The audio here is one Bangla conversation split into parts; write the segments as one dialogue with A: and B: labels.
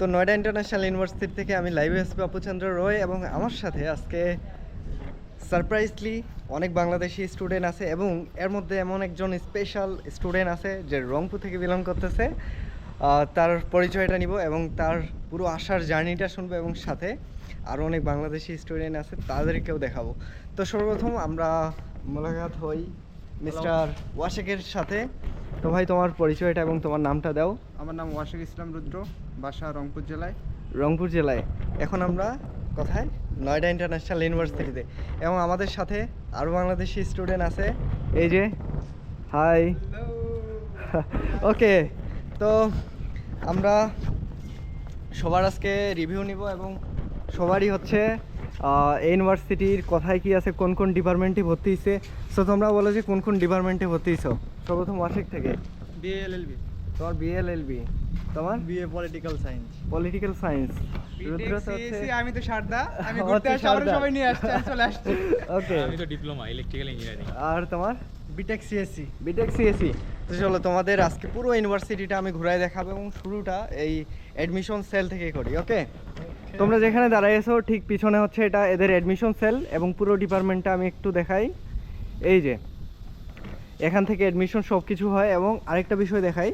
A: তো নয়ডা ইন্টারন্যাশনাল ইউনিভার্সিটি থেকে আমি লাইভে আসব অপুচন্দ্র রয় এবং আমার সাথে আজকে সারপ্রাইজলি অনেক বাংলাদেশি স্টুডেন্ট আছে এবং এর মধ্যে এমন একজন স্পেশাল স্টুডেন্ট আছে যে রংপুর থেকে বিলং করতেছে। তার পরিচয়টা নিব এবং তার পুরো আসার জার্নিটা শুনব এবং সাথে আরও অনেক বাংলাদেশি স্টুডেন্ট আছে, তাদেরকেও দেখাবো। তো সর্বপ্রথম আমরা মোলাকাত হই। মিস্টার ওয়াশেকের সাথে। তো ভাই তোমার পরিচয়টা এবং তোমার নামটা দাও।
B: আমার নাম ওয়াশিক ইসলাম রুদ্র বাসা রংপুর জেলায়।
A: রংপুর জেলায়। এখন আমরা কোথায় নয়ডা ইন্টারন্যাশনাল ইউনিভার্সিটিতে। এবং আমাদের সাথে আরও বাংলাদেশি স্টুডেন্ট আছে। এই যে হাই। ওকে তো আমরা সবার আজকে রিভিউ নিব এবং সবারই হচ্ছে ইউনিভার্সিটির কোথায় কি আছে কোন কোন ডিপার্টমেন্টে ভর্তি হয়েছে সো তোমরা বলো যে কোন কোন ডিপার্টমেন্টে ভর্তি হয়েছো সর্বপ্রথম ওয়াশেক থেকে।
B: বিএলএলবি
A: তোমার বিএলএলবি তোমার?
B: BA political science
A: political science
B: আমি তো সারদা। আমি ঘুরতে আসছি সবাই নিয়ে আসছি চলে আসছি।
A: ওকে
C: আমি তো ডিপ্লোমা ইলেকট্রিক্যাল ইঞ্জিনিয়ারিং
A: আর তোমার?
B: বিটেক সিএসসি
A: বিটেক সিএসি তো চলো তোমাদের আজকে পুরো ইউনিভার্সিটিটা আমি ঘুরাই দেখাবো এবং শুরুটা এই অ্যাডমিশন সেল থেকে করি ওকে তোমরা যেখানে দাঁড়াইছো ঠিক পিছনে হচ্ছে এটা এদের অ্যাডমিশন সেল এবং পুরো ডিপার্টমেন্টটা আমি একটু দেখাই। এই যে এখান থেকে অ্যাডমিশন সব কিছু হয় এবং আরেকটা বিষয় দেখাই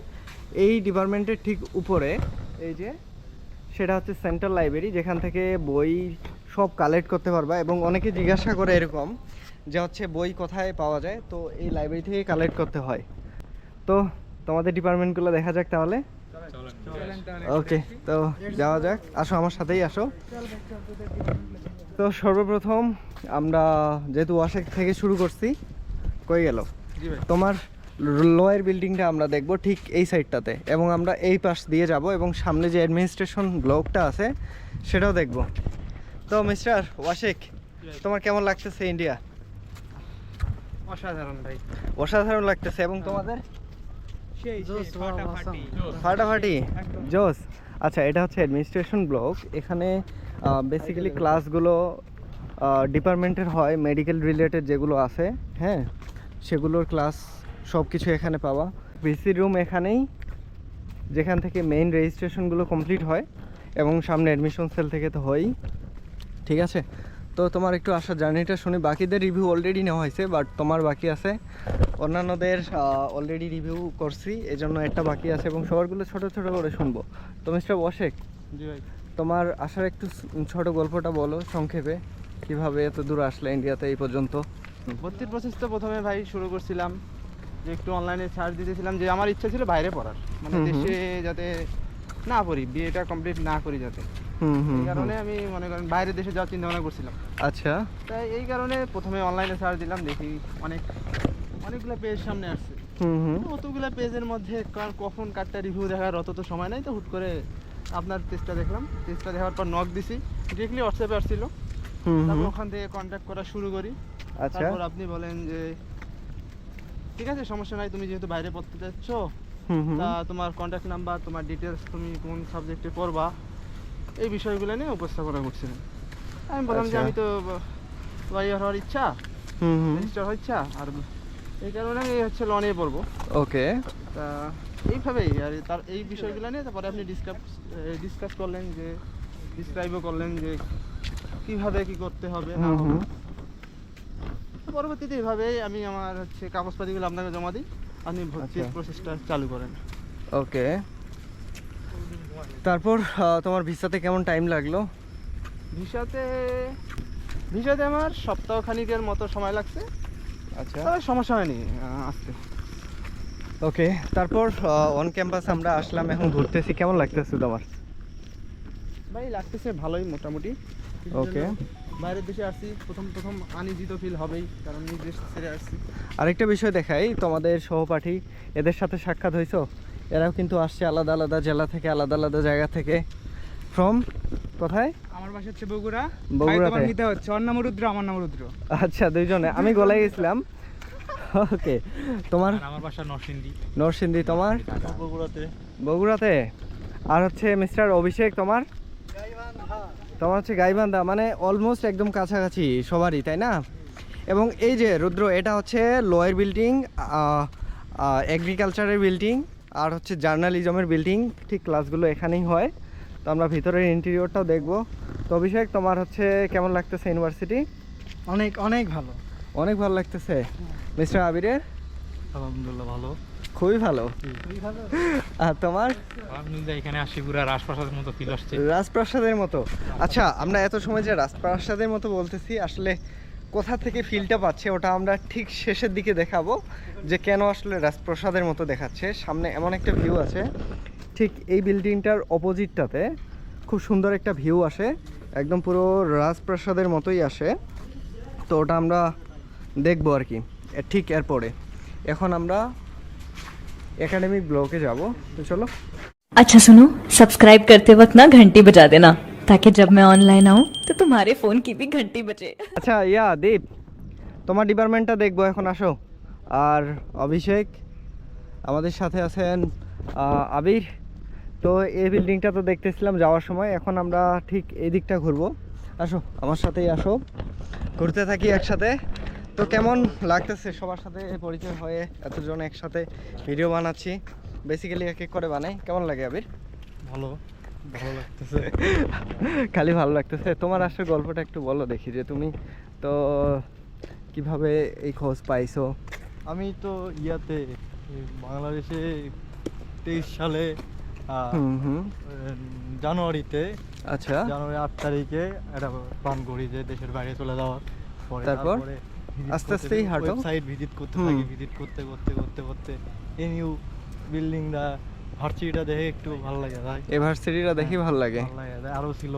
A: এই ডিপার্টমেন্টের ঠিক উপরে এই যে সেটা হচ্ছে সেন্ট্রাল লাইব্রেরি যেখান থেকে বই সব কালেক্ট করতে পারবা এবং অনেকে জিজ্ঞাসা করে এরকম যে হচ্ছে বই কোথায় পাওয়া যায় তো এই লাইব্রেরি থেকে কালেক্ট করতে হয়। তো তোমাদের ডিপার্টমেন্টগুলো দেখা যাক তাহলে। ওকে তো যাওয়া যাক। আসো আমার সাথেই আসো। তো সর্বপ্রথম আমরা যেহেতু ওয়াশেক থেকে শুরু করছি কই গেল? তোমার লোয়ার বিল্ডিংটা আমরা দেখব ঠিক এই সাইডটাতে এবং আমরা এই পাশ দিয়ে যাব এবং সামনে যে অ্যাডমিনিস্ট্রেশন ব্লকটা আছে সেটাও দেখব। তো মিস্টার ওয়াশেক তোমার কেমন লাগতেছে ইন্ডিয়া?
B: অসাধারণ ভাই।
A: অসাধারণ লাগতেছে এবং তোমাদের?
B: ফাটাফাটি।
A: জোস। আচ্ছা এটা হচ্ছে অ্যাডমিনিস্ট্রেশন ব্লক এখানে বেসিক্যালি ক্লাসগুলো ডিপার্টমেন্টের হয় মেডিকেল রিলেটেড যেগুলো আছে হ্যাঁ? সেগুলোর ক্লাস সব কিছু এখানে পাওয়া। ভিসি রুম এখানেই যেখান থেকে মেইন রেজিস্ট্রেশনগুলো কমপ্লিট হয় এবং সামনে অ্যাডমিশন সেল থেকে তো হয়ই। ঠিক আছে? তো তোমার একটু আসার জার্নিটা শুনি। বাকিদের রিভিউ অলরেডি নেওয়া হয়েছে বাট তোমার বাকি আছে। অন্যান্যদের অলরেডি রিভিউ করছি এই জন্য একটা বাকি আছে এবং সবারগুলো ছোট ছোট করে শুনব। তো মিস্টার ওয়াশেক
B: জি ভাই।
A: তোমার আসার একটু ছোট গল্পটা বলো সংক্ষেপে কীভাবে এত দূর আসলে ইন্ডিয়াতে এই পর্যন্ত?
B: ভর্তির প্রসেস তো প্রথমে ভাই শুরু করছিলাম যে একটু অনলাইনে সার্চ দিতেছিলাম যে আমার ইচ্ছা ছিল বাইরে পড়ার। মানে। দেশে যাতে না পড়ি বিএটা কমপ্লিট না করি যাতে। এই কারণে আমি মনে করেন দেশে যাওয়ার চিন্তা ভাবনা করছিলাম।
A: আচ্ছা।
B: তাই এই কারণে প্রথমে অনলাইনে সার্চ দিলাম দেখি অনেক অনেকগুলো পেজ সামনে আসছে। অতগুলো পেজের মধ্যে কখন কারটা রিভিউ দেখার অত তো সময় নাই তো হুট করে আপনার পেজটা দেখলাম। পেজটা দেখার পর নক দিছি। ডিরেক্টলি হোয়াটসঅ্যাপে আসছিল। তারপর ওখান থেকে কন্ট্যাক্ট করা শুরু করি।
A: আচ্ছা।
B: তারপর আপনি বলেন যে ঠিক আছে সমস্যা নাই তুমি যেহেতু বাইরে পড়তে যাচ্ছ তা তোমার কন্ট্যাক্ট নাম্বার তোমার ডিটেলস তুমি কোন সাবজেক্টে পড়বা? এই বিষয়গুলো নিয়ে উপস্থাপনা করছিলেন। আমি বললাম যে
A: আচ্ছা।
B: আমি তো লয়ার হওয়ার ইচ্ছা রেজিস্টার হওয়ার ইচ্ছা আর এই কারণে আমি হচ্ছে ল নিয়ে পড়ব।
A: ওকে।
B: তা এইভাবেই আর তার এই বিষয়গুলো নিয়ে তারপরে আপনি ডিসকাস ডিসকাস করলেন যে ডিসক্রাইবও করলেন যে কীভাবে কি করতে হবে না পরবর্তীতে এইভাবেই আমি আমার হচ্ছে কাগজপাতিগুলো আপনাকে জমা দিই আপনি ভর্তির
A: আচ্ছা।
B: প্রসেসটা চালু করেন।
A: ওকে। তারপর তোমার ভিসাতে কেমন টাইম লাগল?
B: ভিসাতে ভিসাতে আমার সপ্তাহ খানিকের মতো সময় লাগছে।
A: আচ্ছা।
B: সমস্যা হয়নি আসতে।
A: ওকে তারপর অন ক্যাম্পাস আমরা আসলাম এখন ঘুরতেছি। কেমন লাগতেছে তোমার?
B: ভাই লাগতেছে ভালোই মোটামুটি।
A: ওকে
B: বাইরের দেশে আসছি প্রথম প্রথম আনিজিত ফিল হবেই কারণ নিজ দেশ ছেড়ে আসছি।
A: আরেকটা বিষয় দেখাই তোমাদের সহপাঠী এদের সাথে সাক্ষাৎ হয়েছো এরাও কিন্তু আসছে আলাদা আলাদা জেলা থেকে আলাদা আলাদা জায়গা থেকে। ফ্রম কোথায়?
D: আমার বাসা হচ্ছে বগুড়া।
A: বগুড়াতে?
D: ভাই তোমার মিতা হচ্ছে। ওর নাম রুদ্র আমার নাম রুদ্র।
A: আচ্ছা দুইজনে। আমি গলায় গেছিলাম। ওকে তোমার?
C: আমার বাসা নরসিংদী।
A: নরসিংদী। তোমার?
B: বগুড়াতে।
A: বগুড়াতে? আর হচ্ছে মিস্টার অভিষেক তোমার? তোমার হচ্ছে গাইবান্ধা। মানে অলমোস্ট একদম কাছাকাছি সবারই তাই না? এবং এই যে রুদ্র এটা হচ্ছে লোয়ার বিল্ডিং এগ্রিকালচারের বিল্ডিং। আর হচ্ছে জার্নালিজমের বিল্ডিং ঠিক ক্লাসগুলো এখানেই হয়। তো আমরা ভিতরের ইন্টেরিয়রটাও দেখব। তো অভিষেক তোমার হচ্ছে কেমন লাগতেছে ইউনিভার্সিটি
D: অনেক অনেক ভালো।
A: অনেক ভালো লাগতেছে। মিস্টার আবিরের?
C: আলহামদুলিল্লাহ ভালো।
A: খুবই ভালো। আর তোমার?
C: এখানে আসি পুরো রাজপ্রাসাদের মতো ফিল আসছে।
A: রাজপ্রাসাদের মতো। আচ্ছা আমরা এত সময় যে রাজপ্রাসাদের মতো বলতেছি আসলে কোথা থেকে ফিলটা পাচ্ছে ওটা আমরা ঠিক শেষের দিকে দেখাবো যে কেন আসলে রাজপ্রাসাদের মতো দেখাচ্ছে সামনে এমন একটা ভিউ আছে ঠিক এই বিল্ডিংটার অপোজিটটাতে খুব সুন্দর একটা ভিউ আসে একদম পুরো রাজপ্রাসাদের মতোই আসে তো ওটা আমরা দেখবো আর কি এ ঠিক এরপরে এখন আমরা একাডেমিক ব্লকে যাব তো চলো
E: अच्छा सुनो सब्सक्राइब करते वक्त ना घंटी बजा देना ताकि जब मैं ऑनलाइन आऊँ तो तुम्हारे फोन की भी घंटी बजे
A: আচ্ছা ইয়া দীপ তোমার ডিপার্টমেন্টটা দেখবো এখন আসো আর অভিষেক আমাদের সাথে আছেন আহ, আবির তো এই বিল্ডিংটা তো দেখতেছিলাম যাওয়ার সময় এখন আমরা ঠিক এই দিকটা ঘুরবো আসো আমার সাথেই আসো ঘুরতে থাকি একসাথে তো কেমন লাগতেছে সবার সাথে পরিচয় হয়ে এতজন একসাথে ভিডিও বানাচ্ছি বেসিক্যালি এক এক করে বানাই কেমন লাগে আবির
C: ভালো ভালো লাগতেছে।
A: খালি ভালো লাগতেছে। তোমার আসলে গল্পটা একটু বলো দেখি যে তুমি তো কীভাবে এই খোঁজ পাইছো?
F: আমি তো ইয়াতে বাংলাদেশে তেইশ সালে জানুয়ারিতে
A: আচ্ছা।
F: জানুয়ারি আট তারিখে একটা প্ল্যান করি যে দেশের বাইরে চলে যাওয়ার। পরে
A: তারপর? আস্তে আস্তেই হাঁটো?
F: ওয়েবসাইট ভিজিট করতে। থাকি ভিজিট করতে করতে করতে করতে। এই নিউ বিল্ডিংটা ভার্সিটিটা দেখে একটু ভালো লাগে ভাই।
A: ইউনিভার্সিটিটা দেখি ভালো লাগে।
F: ভালো লাগে। আরও ছিল।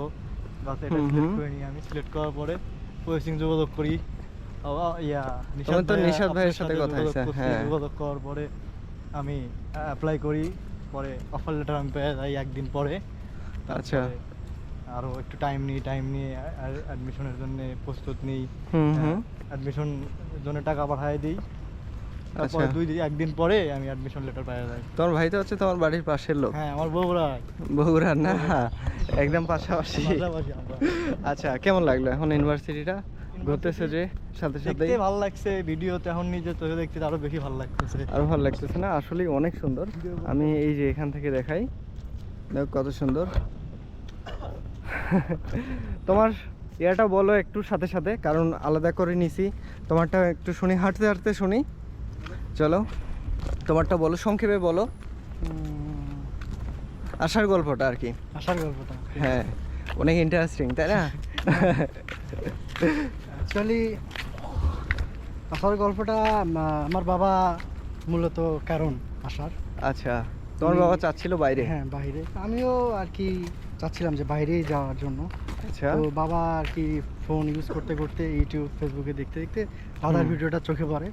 F: বাস এটা সিলেক্ট করে নিই আমি সিলেক্ট করার পরে প্রসেসিং যোগাযোগ করি। ইয়া
A: তো নিশাদ ভাইয়ের সাথে কথা হয়েছে, হ্যাঁ।
F: যোগাযোগ করার পরে আমি অ্যাপ্লাই করি। পরে অফার লেটার আমি পেয়ে যাই একদিন পরে।
A: আচ্ছা।
F: আরও একটু টাইম নিই টাইম নিয়ে অ্যাডমিশনের জন্য প্রস্তুত নিই। অ্যাডমিশন জন্য টাকা পাঠিয়ে দিই। তারপরে
A: আচ্ছা।
F: দুই দিন একদিন পরে আমি অ্যাডমিশন লেটার পেয়ে যাই
A: তোমার ভাই তো হচ্ছে তোমার বাড়ির পাশের লোক।
F: হ্যাঁ আমার বউরা।
A: বগুড়া না? একদম পাশাপাশি।
F: পাশাপাশি
A: আচ্ছা কেমন লাগল এখন ইউনিভার্সিটিটা ঘুরতেছে যে সাথে সাথে
F: দেখতে ভালো লাগছে ভিডিওতে এখন নিজে চোখে দেখতে আরও বেশি ভালো লাগতেছে।
A: আরও ভালো লাগতেছে না? আসলে অনেক সুন্দর। আমি এই যে এখান থেকে দেখাই দেখো কত সুন্দর। তোমার ইয়াটা বলো একটু সাথে সাথে কারণ আলাদা করে নিছি। তোমারটা একটু শুনি হাঁটতে হাঁটতে শুনি। চলো তোমারটা বলো সংক্ষেপে বলো। আসার গল্পটা আর কি।
F: আসার গল্পটা
A: হ্যাঁ অনেক ইন্টারেস্টিং তাই না?
G: অ্যাকচুয়ালি আসার গল্পটা আমার বাবা মূলত কারণ আসার
A: আচ্ছা তোমার বাবা চাচ্ছিল বাইরে?
G: হ্যাঁ বাইরে। আমিও আর কি চাচ্ছিলাম যে বাইরেই যাওয়ার জন্য।
A: আচ্ছা।
G: তো বাবা আর কি ফোন ইউজ করতে করতে ইউটিউব ফেসবুকে দেখতে দেখতে দাদার ভিডিওটা চোখে পড়ে।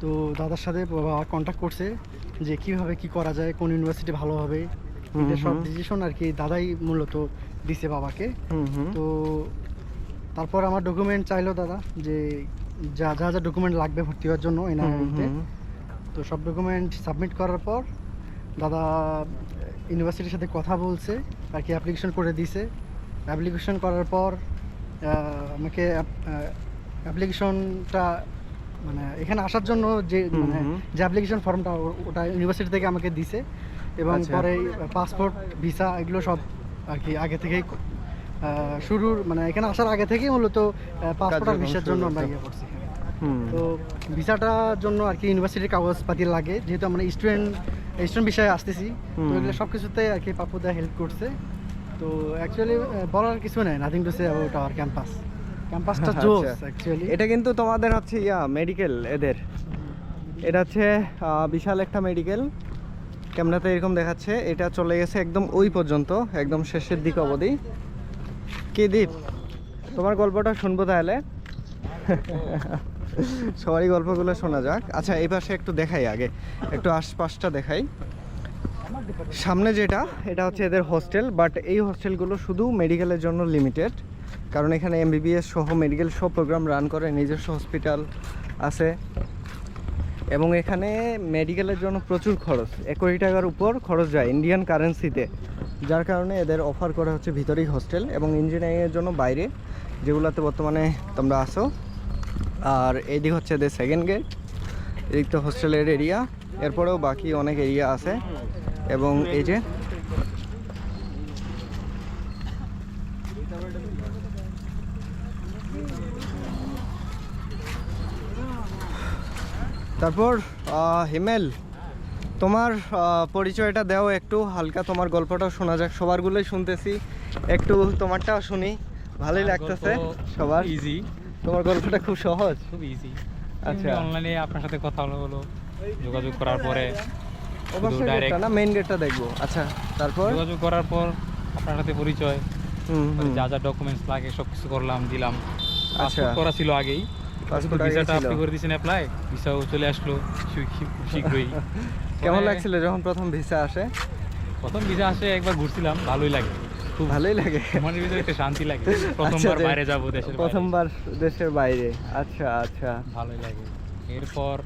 G: তো দাদার সাথে বাবা কন্ট্যাক্ট করছে যে কীভাবে কি করা যায় কোন ইউনিভার্সিটি ভালো হবে এটা সব। ডিসিশন আর কি দাদাই মূলত দিছে বাবাকে। তো তারপর আমার ডকুমেন্ট চাইলো দাদা যে যা যা যা ডকুমেন্ট লাগবে ভর্তি হওয়ার জন্য
A: হুম,
G: এনআইএতে তো সব ডকুমেন্ট সাবমিট করার পর দাদা ইউনিভার্সিটির সাথে কথা বলছে আর কি অ্যাপ্লিকেশন করে দিছে। অ্যাপ্লিকেশন করার পর আমাকে অ্যাপ্লিকেশনটা মানে এখানে আসার জন্য যে মানে। যে অ্যাপ্লিকেশন ফর্মটা ওটা ইউনিভার্সিটি থেকে আমাকে দিছে এবং
A: আচ্ছা।
G: পরে পাসপোর্ট ভিসা এগুলো সব আর কি আগে থেকেই শুরুর মানে এখানে আসার আগে থেকেই মূলত পাসপোর্ট আর ভিসার জন্য আমরা ইয়ে করছি
A: হুম
G: তো ভিসাটার জন্য আর কি ইউনিভার্সিটির কাগজপাতি লাগে যেহেতু আমরা স্টুডেন্ট স্টুডেন্ট বিষয়ে আসতেছি তো। এগুলো সব কিছুতে আর কি পাপুদা হেল্প করছে তো অ্যাকচুয়ালি বলার কিছু নেই nothing to say about our campus ক্যাম্পাসটা। জোস অ্যাকচুয়ালি
A: এটা কিন্তু তোমাদের হচ্ছে ইয়া মেডিকেল এদের। এটা হচ্ছে বিশাল একটা মেডিকেল ক্যামেরাতে এরকম দেখাচ্ছে। এটা চলে গেছে একদম ওই পর্যন্ত একদম শেষের দিক অবধি। কি দীপ? তোমার গল্পটা শুনব তাহলে। সবারই গল্পগুলো শোনা যাক। আচ্ছা এই পাশে একটু দেখাই আগে। একটু আশপাশটা দেখাই। সামনে যেটা এটা হচ্ছে এদের হোস্টেল বাট এই হোস্টেলগুলো শুধু মেডিকেলের জন্য লিমিটেড কারণ এখানে এমবিবিএস সহ মেডিকেল সব প্রোগ্রাম রান করে, নিজস্ব হসপিটাল আছে। এবং এখানে মেডিকেলের জন্য প্রচুর খরচ। এক কোটি টাকার উপর খরচ যায় ইন্ডিয়ান কারেন্সিতে যার কারণে এদের অফার করা হচ্ছে ভিতরেই হোস্টেল এবং ইঞ্জিনিয়ারিংয়ের জন্য বাইরে, যেগুলোতে বর্তমানে তোমরা আসো আর এইদিক হচ্ছে এদের সেকেন্ড গেট এদিক তো হোস্টেলের এরিয়া এরপরেও বাকি অনেক এরিয়া আছে। এবং এই যে তারপর হিমেল তোমার পরিচয়টা দাও একটু হালকা তোমার গল্পটাও শোনা যাক সবারগুলোই শুনতেছি একটু তোমারটাও শুনি ভালোই লাগতেছে সবার।
C: ইজি
A: তোমার গল্পটা খুব সহজ?
C: খুব ইজি
A: আচ্ছা।
C: অনলাইনে আপনার সাথে কথা হলো হলো যোগাযোগ করার পরে।
A: না মেইন গেটটা দেখব। আচ্ছা তারপর?
C: যোগাযোগ করার পর আপনার সাথে পরিচয়
A: হুম।
C: যা যা ডকুমেন্টস লাগে সব কিছু করলাম দিলাম।
A: আচ্ছা।
C: করা ছিল আগেই। ভিসাটা আপনি করে দিয়েছেন অ্যাপ্লাই ভিসাও চলে আসলো শীঘ্রই।
A: কেমন লাগছিল যখন প্রথম ভিসা আসে?
C: প্রথম ভিসা আসে একবার ঘুরছিলাম ভালোই লাগে। খুব
A: ভালোই লাগে?
C: মনের ভিতরে একটা শান্তি লাগে।
A: আচ্ছা,
C: প্রথমবার বাইরে যাব দেশের
A: প্রথমবার দেশের বাইরে। আচ্ছা আচ্ছা।
C: ভালোই লাগে। এরপর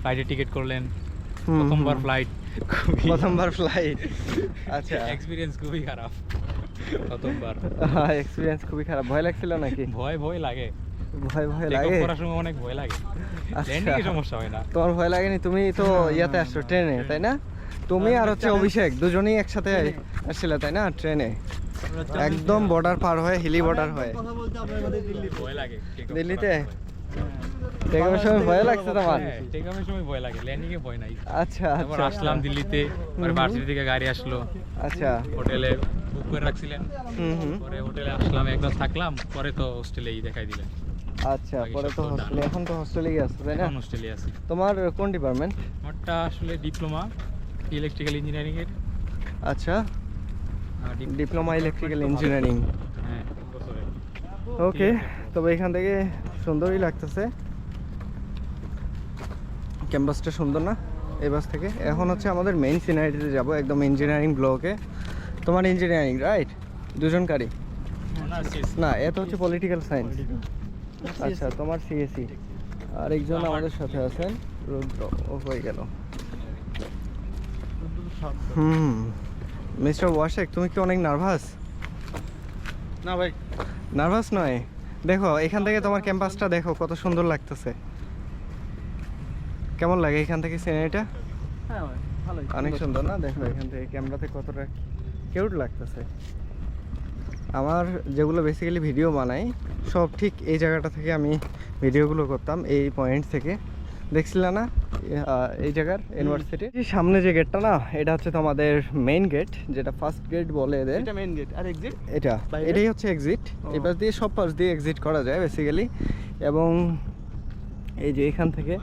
C: ফ্লাইটে টিকিট করলেন। প্রথমবার ফ্লাইট
A: প্রথমবার ফ্লাইট আচ্ছা।
C: এক্সপিরিয়েন্স খুবই খারাপ। প্রথমবার।
A: এক্সপিরিয়েন্স খুবই খারাপ। ভয় লাগছিল নাকি?
C: ভয় ভয় লাগে।
A: ভয় ভয় লাগে।
C: করার সময় অনেক ভয় লাগে।
A: আচ্ছা।
C: ল্যান্ডিং এ সমস্যা হয় না।
A: তোমার ভয় লাগেনি তুমি তো ইয়াতে আসছো ট্রেনে তাই না? তুমি আর হচ্ছে অভিষেক দুজনেই একসাথে আসছিলে তাই না? ট্রেনে। একদম বর্ডার পার হয়ে হিলি বর্ডার হয়ে। দিল্লিতে
C: সময়।
A: ভয় লাগছে তোমার?
C: হ্যাঁ সময় ভয় লাগে ল্যান্ডিং এ ভয় নাই।
A: আচ্ছা আচ্ছা।
C: আসলাম দিল্লিতে পরে ভার্সিটি থেকে গাড়ি আসলো।
A: আচ্ছা।
C: হোটেলে বুক করে রাখছিলেন।
A: হুম হুম।
C: পরে হোটেলে আসলাম একদম থাকলাম পরে তো হোস্টেলেই দেখাই দিলেন।
A: আচ্ছা পরে তো হোস্টেলে এখন তো হোস্টেলে গেছো তাই না?
C: হোস্টেলে আছি।
A: তোমার কোন ডিপার্টমেন্ট
C: আমারটা আসলে ডিপ্লোমা ইলেকট্রিক্যাল ইঞ্জিনিয়ারিং এর।
A: আচ্ছা ডিপ্লোমা ইলেকট্রিক্যাল ইঞ্জিনিয়ারিং
C: হ্যাঁ
A: ওকে তবে এখান থেকে সুন্দরই লাগতেছে। ক্যাম্পাসটা সুন্দর না এই বাস থেকে? এখন হচ্ছে আমাদের মেইন সিনারিটিতে যাব একদম ইঞ্জিনিয়ারিং ব্লকে তোমার ইঞ্জিনিয়ারিং রাইট দুজনকারই না এত হচ্ছে পলিটিক্যাল সায়েন্স আচ্ছা তোমার সিএসি আরেকজন আমাদের সাথে আছেন। রুদ্র ও হয়ে গেল। হুম। মিস্টার ওয়াশেক তুমি কি অনেক নার্ভাস?
B: না ভাই।
A: নার্ভাস নয়? দেখো এখান থেকে তোমার ক্যাম্পাসটা দেখো কত সুন্দর লাগতেছে। কেমন লাগে এখান থেকে সিনারিটা?
B: হ্যাঁ
A: অনেক সুন্দর না? দেখো এখান থেকে ক্যামেরাতে কতটা কিউট লাগতেছে। আমার যেগুলো বেসিক্যালি ভিডিও বানাই সব ঠিক এই জায়গাটা থেকে আমি ভিডিওগুলো করতাম এই পয়েন্ট থেকে। দেখছিল না? এই জায়গার ইউনিভার্সিটি সামনে যে গেটটা না এটা হচ্ছে তোমাদের মেইন গেট যেটা ফার্স্ট গেট বলে এদের।
B: এটা মেইন গেট আর এক্সিট
A: এটা এটাই হচ্ছে এক্সিট পাশ দিয়ে সব পাশ দিয়ে এক্সিট করা যায় বেসিক্যালি এবং এই যে এখান থেকে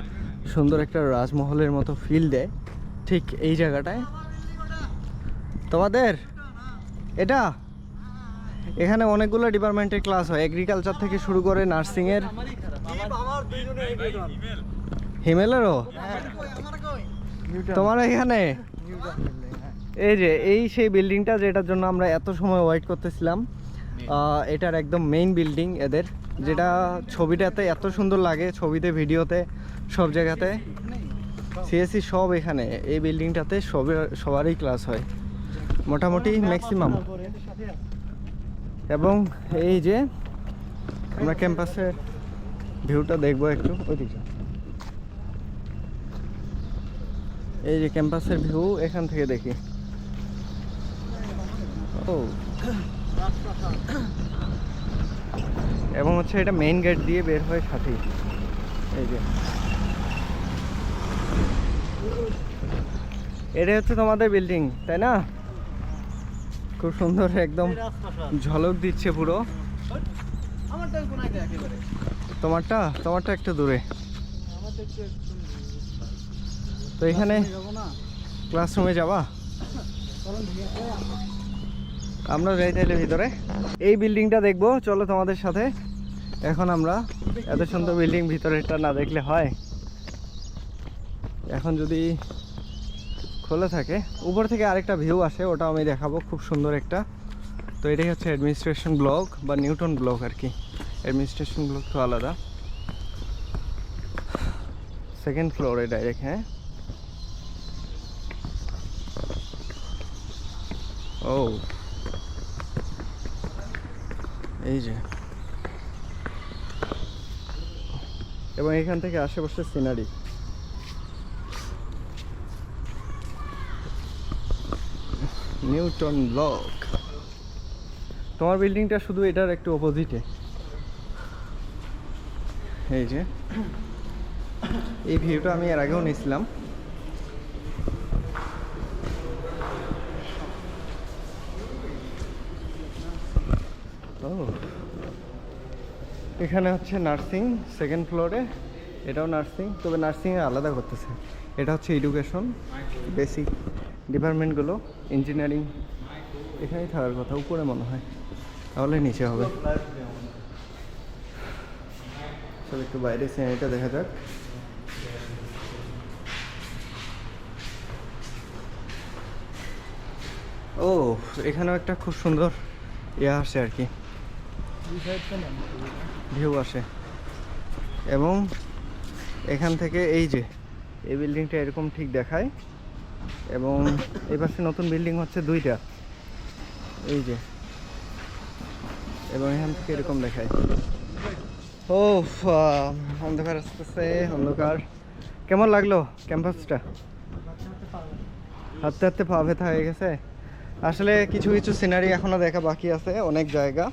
A: সুন্দর একটা রাজমহলের মতো ফিল দেয় ঠিক এই জায়গাটায়। তোমাদের? এটা? এখানে অনেকগুলো ডিপার্টমেন্টের ক্লাস হয়। এগ্রিকালচার থেকে শুরু করে নার্সিংয়ের হিমেলেরও? তোমার এখানে? এই যে, এই সেই বিল্ডিংটা যেটার জন্য আমরা এত সময় ওয়েট করতেছিলাম এটার একদম মেইন বিল্ডিং এদের, যেটা ছবিটাতে এত সুন্দর লাগে, ছবিতে, ভিডিওতে, সব জায়গাতে। সিএসসি সব এখানে, এই বিল্ডিংটাতে সবের সবারই ক্লাস হয়। মোটামুটি ম্যাক্সিমাম এবং এই যে আমরা ক্যাম্পাসের ভিউটা দেখব একটু ওইদিকে। এই যে ক্যাম্পাসের ভিউ এখান থেকে দেখি। ও। এবং হচ্ছে এটা মেইন গেট দিয়ে বের হয় সাথেই এই যে। এটা হচ্ছে তোমাদের বিল্ডিং তাই না? খুব সুন্দর একদম ঝলক দিচ্ছে পুরো। তোমারটা? তোমারটা একটু দূরে। তো এখানে ক্লাসরুমে যাবা? আমরা যাই তাহলে ভিতরে। এই বিল্ডিংটা দেখব, চলো তোমাদের সাথে। এখন আমরা এত সুন্দর বিল্ডিং ভিতরেরটা না দেখলে হয়। এখন যদি খোলা থাকে। উপর থেকে আরেকটা ভিউ আসে, ওটা আমি দেখাবো। খুব সুন্দর একটা। তো এটাই হচ্ছে অ্যাডমিনিস্ট্রেশন ব্লক বা নিউটন ব্লক আর কি। অ্যাডমিনিস্ট্রেশন ব্লক তো আলাদা। সেকেন্ড ফ্লোরে ডাইরেক্ট হ্যাঁ? ও। এই যে। এবং এখান থেকে আশেপাশে সিনারি নিউটন ব্লক তোমার বিল্ডিংটা শুধু এটার একটু অপোজিটে এই যে। এই ভিউটা আমি এর আগেও নিয়েছিলাম। এখানে হচ্ছে নার্সিং সেকেন্ড ফ্লোরে এটাও নার্সিং তবে নার্সিংয়ে আলাদা করতেছে। এটা হচ্ছে এডুকেশন বেসিক ডিপার্টমেন্টগুলো ইঞ্জিনিয়ারিং এখানেই থাকার কথা, উপরে মনে হয়। তাহলে নিচে হবে। চল একটু বাইরে সিনারিটা দেখা যাক। ও, এখানেও একটা খুব সুন্দর ইয়ে আসে আর কি। ভিউ আসে। এবং এখান থেকে এই যে, এই বিল্ডিংটা এরকম ঠিক দেখায়। এবং এই পাশে নতুন বিল্ডিং হচ্ছে দুইটা। এই যে। এবং এখান থেকে এরকম দেখায়। ও অন্ধকার আসতেছে, অন্ধকার। কেমন লাগল ক্যাম্পাসটা? হাঁটতে হাঁটতে পা ব্যথা হয়ে গেছে। আসলে কিছু কিছু সিনারি এখনও দেখা বাকি আছে, অনেক জায়গা।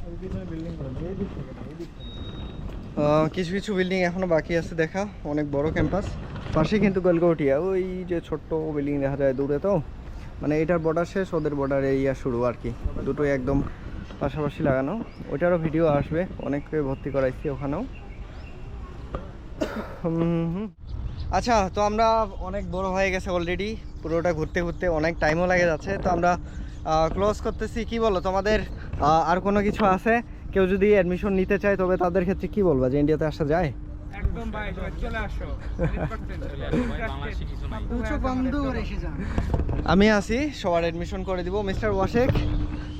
A: কিছু কিছু বিল্ডিং এখনও বাকি আছে দেখা, অনেক বড় ক্যাম্পাস পাশে কিন্তু গলগৌটিয়া, ওই যে ছোট্ট বিল্ডিং দেখা যায় দূরে তো। মানে এটার বর্ডার শেষ, ওদের বর্ডার ইয়া শুরু আর কি। দুটোই একদম পাশাপাশি লাগানো। ওইটারও ভিডিও আসবে, অনেককে ভর্তি করাইছি ওখানেও। আচ্ছা তো আমরা অনেক বড় হয়ে গেছে অলরেডি পুরোটা ঘুরতে ঘুরতে অনেক টাইমও লাগে যাচ্ছে। তো আমরা ক্লোজ করতেছি। কি বলো, তোমাদের আর কোনো কিছু আছে? কেউ যদি অ্যাডমিশন নিতে চায়, তবে তাদের ক্ষেত্রে কি বলবা? যে ইন্ডিয়াতে আসা যায়? আমি আছি সবার অ্যাডমিশন করে দিব। মিস্টার ওয়াশেক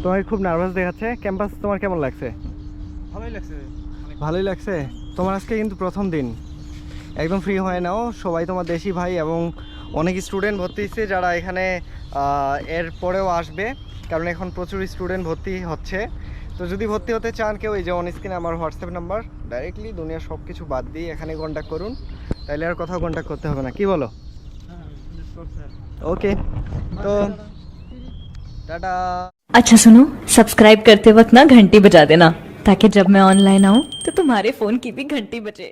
A: তোমাকে খুব নার্ভাস দেখাচ্ছে। ক্যাম্পাস তোমার কেমন লাগছে?
B: ভালোই লাগছে।
A: ভালোই লাগছে? তোমার আজকে কিন্তু প্রথম দিন। একদম ফ্রি হয়ে নাও। সবাই তোমার দেশি ভাই এবং অনেক স্টুডেন্ট ভর্তি হচ্ছে যারা এখানে এর পরেও আসবে। কারণ এখন প্রচুর স্টুডেন্ট ভর্তি হচ্ছে। তো যদি ভর্তি হতে চান কেউ এই যে অন স্ক্রিনে আমার হোয়াটসঅ্যাপ নাম্বার ডাইরেক্টলি দুনিয়ার সব কিছু বাদ দিয়ে এখানে কন্ট্যাক্ট করুন তাইলে আর কোথাও কন্ট্যাক্ট করতে হবে না কি বলো ওকে তো টাটা
E: अच्छा सुनो सब्सक्राइब करते वक्त ना घंटी बजा देना ताकि जब मैं ऑनलाइन आऊँ तो तुम्हारे फोन की भी घंटी बजे